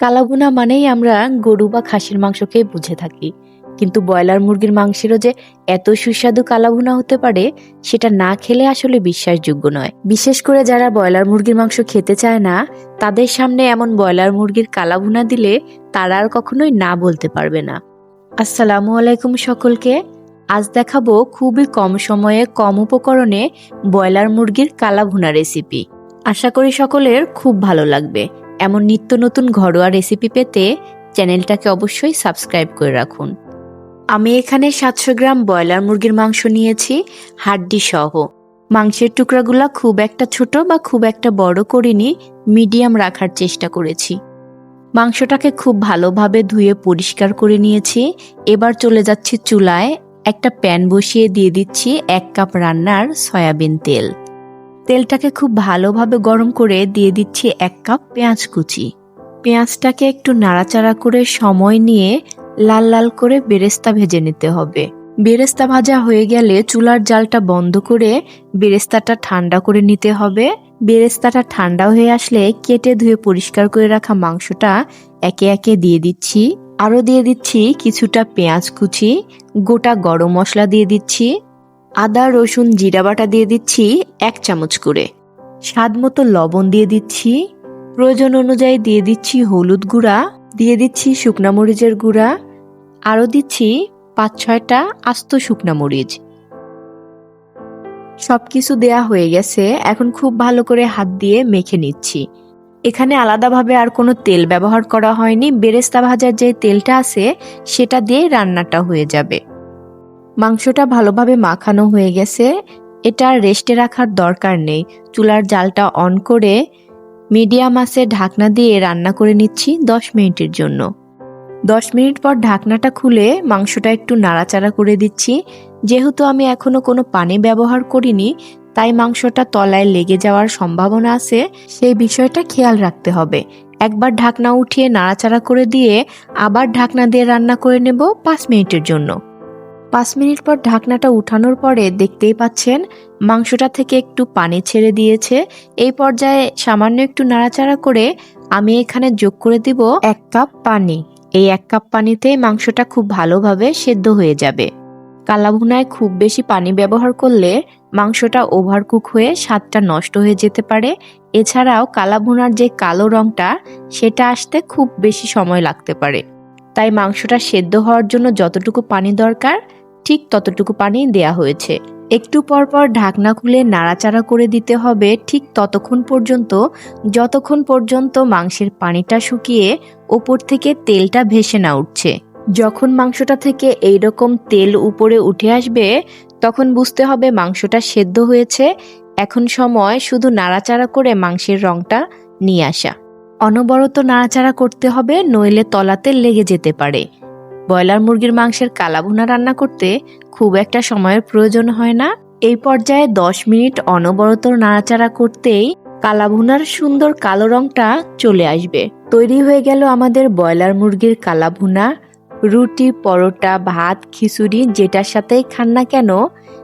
কালাভুনা মানেই আমরা গরু বা খাসির মাংসকেই বুঝে থাকি। কিন্তু ব্রয়লার মুরগির মাংসেরও যে এত সুস্বাদু কালাভুনা হতে পারে, সেটা না খেলে আসলে বিশ্বাসযোগ্য নয়। বিশেষ করে যারা ব্রয়লার মুরগির মাংস খেতে চায় না, তাদের সামনে এমন ব্রয়লার মুরগির কালাভুনা দিলে তারা আর কখনোই না বলতে পারবে না। আসসালামু আলাইকুম সকলকে। আজ দেখাবো খুবই কম সময়ে, কম উপকরণে ব্রয়লার মুরগির কালাভুনা রেসিপি। আশা করি সকলের খুব ভালো লাগবে। এমন নিত্য নতুন ঘরোয়া রেসিপি পেতে চ্যানেলটাকে অবশ্যই সাবস্ক্রাইব করে রাখুন। আমি এখানে সাতশো গ্রাম ব্রয়লার মুরগির মাংস নিয়েছি, হাড্ডি সহ। মাংসের টুকরাগুলা খুব একটা ছোট বা খুব একটা বড় করিনি মিডিয়াম রাখার চেষ্টা করেছি। মাংসটাকে খুব ভালোভাবে ধুয়ে পরিষ্কার করে নিয়েছি। এবার চলে যাচ্ছি চুলায়। একটা প্যান বসিয়ে দিয়ে দিচ্ছি এক কাপ রান্নার সয়াবিন তেল। তেলটাকে খুব ভালোভাবে গরম করে দিয়ে দিচ্ছি এক কাপ পেঁয়াজ কুচি। পেঁয়াজটাকে একটু নাড়াচাড়া করে সময় নিয়ে লাল লাল করে বেরেস্তা ভেজে নিতে হবে। বেরেস্তা ভাজা হয়ে গেলে চুলার জালটা বন্ধ করে বেরেস্তাটা ঠান্ডা করে নিতে হবে। বেরেস্তাটা ঠান্ডা হয়ে আসলে কেটে ধুয়ে পরিষ্কার করে রাখা মাংসটা একে একে দিয়ে দিচ্ছি। আরও দিয়ে দিচ্ছি কিছুটা পেঁয়াজ কুচি, গোটা গরম মশলা দিয়ে দিচ্ছি। আদা, রসুন, জিরা বাটা দিয়ে দিচ্ছি এক চামচ করে। স্বাদ মতো লবণ দিয়ে দিচ্ছি। প্রয়োজন অনুযায়ী দিয়ে দিচ্ছি হলুদ গুঁড়া, দিয়ে দিচ্ছি শুকনা মরিচের গুঁড়া, আরও দিচ্ছি পাঁচ ছয়টা আস্ত শুকনা মরিচ। সব কিছু দেয়া হয়ে গেছে। এখন খুব ভালো করে হাত দিয়ে মেখে নিচ্ছি। এখানে আলাদাভাবে আর কোনো তেল ব্যবহার করা হয়নি। বেরেস্তা ভাজার যে তেলটা আছে, সেটা দিয়ে রান্নাটা হয়ে যাবে। মাংসটা ভালোভাবে মাখানো হয়ে গেছে। এটা রেস্টে রাখার দরকার নেই। চুলার জালটা অন করে মিডিয়াম আঁচে ঢাকনা দিয়ে রান্না করে নিচ্ছি দশ মিনিটের জন্য। দশ মিনিট পর ঢাকনাটা খুলে মাংসটা একটু নাড়াচাড়া করে দিচ্ছি। যেহেতু আমি এখনও কোনো পানি ব্যবহার করিনি, তাই মাংসটা তলায় লেগে যাওয়ার সম্ভাবনা আছে, সেই বিষয়টা খেয়াল রাখতে হবে। একবার ঢাকনা উঠিয়ে নাড়াচাড়া করে দিয়ে আবার ঢাকনা দিয়ে রান্না করে নেব পাঁচ মিনিটের জন্য। পাঁচ মিনিট পর ঢাকনাটা উঠানোর পরে দেখতেই পাচ্ছেন, মাংসটা থেকে একটু পানি ছেড়ে দিয়েছে। এই পর্যায়ে সামান্য একটু নাড়াচাড়া করে আমি এখানে যোগ করে দিব এক কাপ পানি। এই এক কাপ পানিতে মাংসটা খুব ভালোভাবে সেদ্ধ হয়ে যাবে। কালাভুনায় খুব বেশি পানি ব্যবহার করলে মাংসটা ওভারকুক হয়ে স্বাদটা নষ্ট হয়ে যেতে পারে। এছাড়াও কালাভুনার যে কালো রংটা, সেটা আসতে খুব বেশি সময় লাগতে পারে। তাই মাংসটা সেদ্ধ হওয়ার জন্য যতটুকু পানি দরকার ঠিক ততটুকু পানি দেয়া হয়েছে। একটু পর পর ঢাকনা খুলে নাড়াচাড়া করে দিতে হবে ঠিক ততক্ষণ পর্যন্ত, যতক্ষণ পর্যন্ত মাংসের পানিটা শুকিয়ে ওপর থেকে তেলটা ভেসে না উঠছে। যখন মাংসটা থেকে এই রকম তেল উপরে উঠে আসবে, তখন বুঝতে হবে মাংসটা সেদ্ধ হয়েছে। এখন সময় শুধু নাড়াচাড়া করে মাংসের রংটা নিয়ে আসা। অনবরত নাড়াচাড়া করতে হবে, নইলে তলাতে লেগে যেতে পারে। ব্রয়লার মুরগির মাংসের কালাভুনা রান্না করতে খুব একটা সময়ের প্রয়োজন হয় না। এই পর্যায়ে দশ মিনিট অনবরত নাড়াচাড়া করতেই কালাভুনার সুন্দর কালো রংটা চলে আসবে। তৈরি হয়ে গেল আমাদের ব্রয়লার মুরগির কালাভুনা। রুটি, পরোটা, ভাত, খিচুড়ি যেটার সাথেই খান না কেন,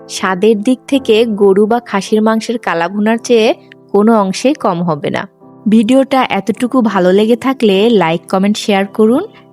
স্বাদের দিক থেকে গরু বা খাসির মাংসের কালাভুনার চেয়ে কোনো অংশেই কম হবে না। ভিডিওটা এতটুকু ভালো লেগে থাকলে লাইক, কমেন্ট, শেয়ার করুন।